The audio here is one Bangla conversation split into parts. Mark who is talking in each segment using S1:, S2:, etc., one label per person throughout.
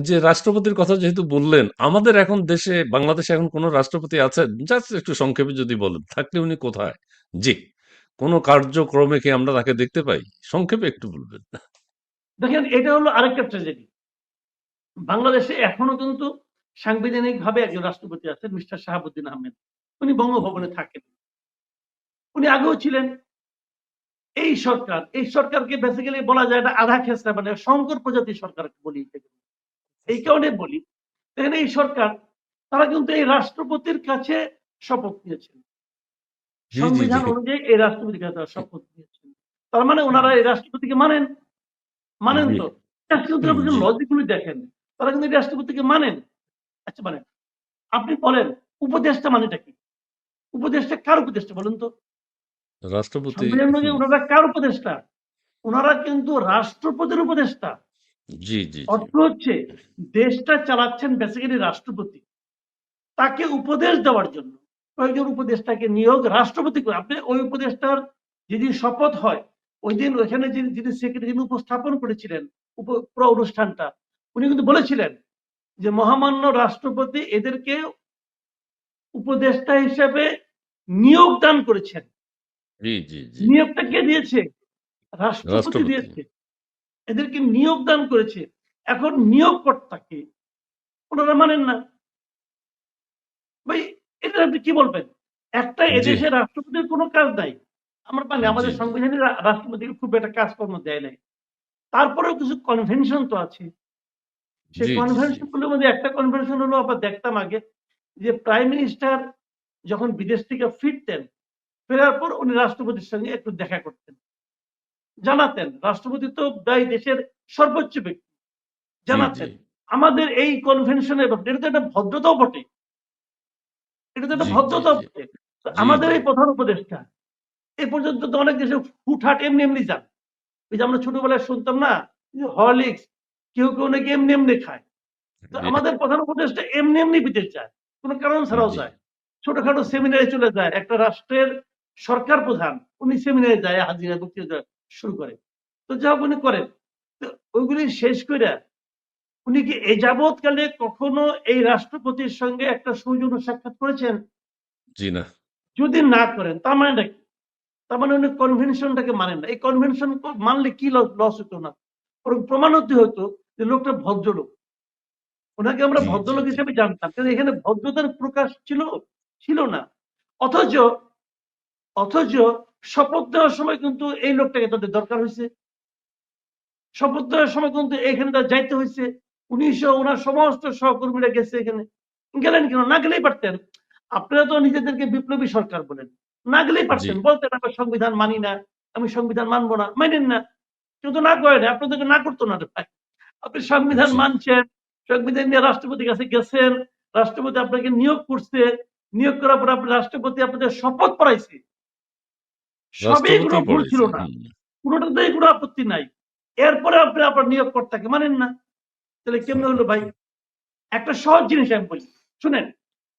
S1: যে রাষ্ট্রপতির কথা যেহেতু বললেন, আমাদের এখন দেশে বাংলাদেশে এখন কোন রাষ্ট্রপতি আছেন? জাস্ট একটু সংক্ষেপে যদি বলেন, থাকলে উনি কোথায়? জি। কোন কার্যক্রমে কি আমরা তাকে দেখতে পাই? সংক্ষেপে একটু বলবেন।
S2: দেখেন এটা হলো আরেকটা ট্র্যাজেডি। বাংলাদেশে এখনও কিন্তু সাংবিধানিকভাবে একজন রাষ্ট্রপতি আছেন মিস্টার শাহাবুদ্দিন আহমেদ। উনি বঙ্গভবনে থাকেন। উনি আগেও ছিলেন। এই সরকার, এই সরকারকে বেসিক্যালি বলা যায় এটা আধা খেসরা মানে শঙ্কর প্রজাতির সরকার বলি। এই কারণে বলি, দেখেন এই সরকার তারা কিন্তু এই রাষ্ট্রপতির কাছে শপথ নিয়েছেন। সংবিধান অনুযায়ী এই রাষ্ট্রপতির কাছে তারা শপথ নিয়েছেন। তার মানে উনারা এই রাষ্ট্রপতিকে মানেন? মানেন তো? রাষ্ট্রপতির আপনি
S1: জি।
S2: লজিকগুলো দেখেন। তারা কিন্তু রাষ্ট্রপতিকে মানেন। আচ্ছা মানেন। আপনি বলেন উপদেষ্টা মানেটা কি? উপদেষ্টা কার উপদেষ্টা বলেন তো?
S1: রাষ্ট্রপতি।
S2: উনারা কার উপদেষ্টা? উনারা কিন্তু রাষ্ট্রপতির উপদেষ্টা।
S1: জি, জি, জি।
S2: অর্থ হচ্ছে দেশটা চালাচ্ছেন বেসিক্যালি রাষ্ট্রপতি। তাকে উপদেশ দেওয়ার জন্য কয়েকজন উপদেষ্টাকে নিয়োগ রাষ্ট্রপতি করে। আপনি ওই উপদেষ্টার যেদিন শপথ হয়, ঐদিন ওইখানে যিনি যিনি সেক্রেটারি উপস্থাপন করেছিলেন পুরো অনুষ্ঠানটা, উনি কিন্তু বলেছিলেন যে মহামান্য রাষ্ট্রপতি এদেরকে উপদেষ্টা হিসেবে নিয়োগ দান করেছেন। নিয়োগটা কে দিয়েছে? রাষ্ট্রপতি। দিয়েছে। এদেরকে নিয়োগ দান করেছে। এখন নিয়োগকর্তাকে ওনারা মানেন না। ভাই এটা আপনি কি বলবেন? একটা। এদেশের রাষ্ট্রপতির কোনো কাজ নাই। আমরা মানি আমাদের
S1: জি।
S2: সংবিধানে রাষ্ট্রপতিকে খুব একটা কাজকর্ম দেয় নাই। তারপরেও কিছু কনভেনশন তো আছে। সেই। কনভেনশনগুলোর মধ্যে একটা কনভেনশন হলো আবার দেখতাম আগে যে প্রাইম মিনিস্টার যখন বিদেশ থেকে ফিরতেন, ফেরার পর উনি রাষ্ট্রপতির সঙ্গে একটু দেখা করতেন। জানাতেন। রাষ্ট্রপতি তো দেশের সর্বোচ্চ ব্যক্তি। জানাতেন। আমাদের এই কনভেনশনের ব্যাপারে এটা তো একটা ভদ্রতাও বটে। এটা তো একটা ভদ্রতাও বটে। আমাদের এই প্রধান উপদেষ্টা এ পর্যন্ত তো অনেক দেশে হুটহাট এমনি, এমনি যান। ওই যে আমরা ছোটবেলায় শুনতাম না হরলিক্স কেউ, কেউ নাকি এমনি, এমনি খায়। তো আমাদের প্রধান উপদেষ্টা এমনি, এমনি বিদেশ যায়। কোন কারণ ছাড়াও। যায়। ছোটখাটো সেমিনারে চলে যায়। একটা রাষ্ট্রের সরকার প্রধান উনি সেমিনারে যায় হাজিরা বক্তৃতা শুরু করে। তো যা উনি করেন। ওইগুলি শেষ কইরা উনি কি এ যাবৎকালে কখনো এই রাষ্ট্রপতির সঙ্গে একটা সৌজন্য সাক্ষাৎ করেছেন?
S1: জি না।
S2: যদি না করেন তার মানেটা কি? তার মানে উনি কনভেনশনটাকে মানেন না। এই কনভেনশন মানলে কি লস হতো না? বরং প্রমাণ হতে হতো যে লোকটা ভদ্রলোক। ওনাকে আমরা ভদ্রলোক হিসেবে জানতাম। কিন্তু এখানে ভদ্রতার প্রকাশ ছিল? ছিল না। অথচ অথচ শপথ নেওয়ার সময় কিন্তু এই লোকটাকে তাদের দরকার হইছে। শপথ নেওয়ার সময় কিন্তু এখানে তার যাইতে হইছে। উনি সহ উনার সমস্ত সহকর্মীরা গেছে এখানে। গেলেন কেন? না গেলেই পারতেন। আপনারা তো নিজেদেরকে বিপ্লবী সরকার বলেন। না গেলেই পারতেন। বলতেন আমরা সংবিধান মানি না, আমি সংবিধান মানব না। মানেন না। কেউ তো না করে নাই। আপনাদেরকে না করতো না ভাই। আপনি সংবিধান মানছেন, সংবিধান নিয়ে রাষ্ট্রপতির কাছে গেছেন, রাষ্ট্রপতি আপনাকে নিয়োগ করছে, নিয়োগ করার পর আপনি রাষ্ট্রপতি আপনাদের শপথ পড়াইছে। সবই কোনো ভুল ছিল না। কোনটাতেই কোনো আপত্তি নাই। এরপরে আপনি আপনার নিয়োগকর্তাকে মানেন না। তাহলে কেমনে হলো ভাই? একটা সহজ জিনিস আমি বলি। শুনেন,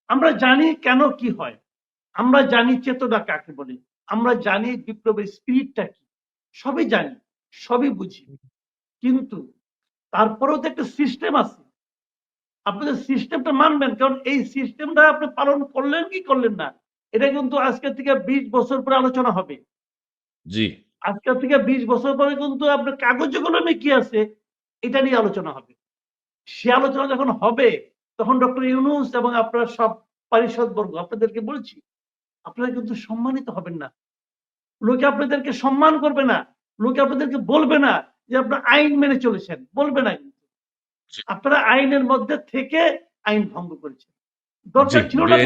S2: আমরা জানি কেন কি হয়। আমরা জানি চেতনা কাকে বলে। আমরা জানি বিপ্লবের স্পিরিটটা কি। সবই জানি, সবই বুঝি। কিন্তু তারপরেও তো একটা সিস্টেম আছে। আপনাদের সিস্টেমটা মানবেন। কারণ এই সিস্টেমটা আপনি পালন করলেন কি করলেন না। এটা কিন্তু আজকের থেকে ২০ বছর পরে আলোচনা হবে।
S1: জি।
S2: আজকের থেকে ২০ বছর পরে কিন্তু আপনার কাগজে কলমে কি আছে এটা নিয়ে আলোচনা হবে। সে আলোচনা যখন হবে তখন ডক্টর ইউনূস এবং আপনার সব পারিষদবর্গ আপনাদেরকে বলছি, আপনারা কিন্তু সম্মানিত হবেন না। লোকে আপনাদেরকে সম্মান করবে না। লোকে আপনাদেরকে বলবে না যে আপনারা আইন মেনে চলেছেন। বলবে না কিন্তু। আপনারা আইনের মধ্যে থেকে আইন ভঙ্গ করেছেন। দরকার ছিল না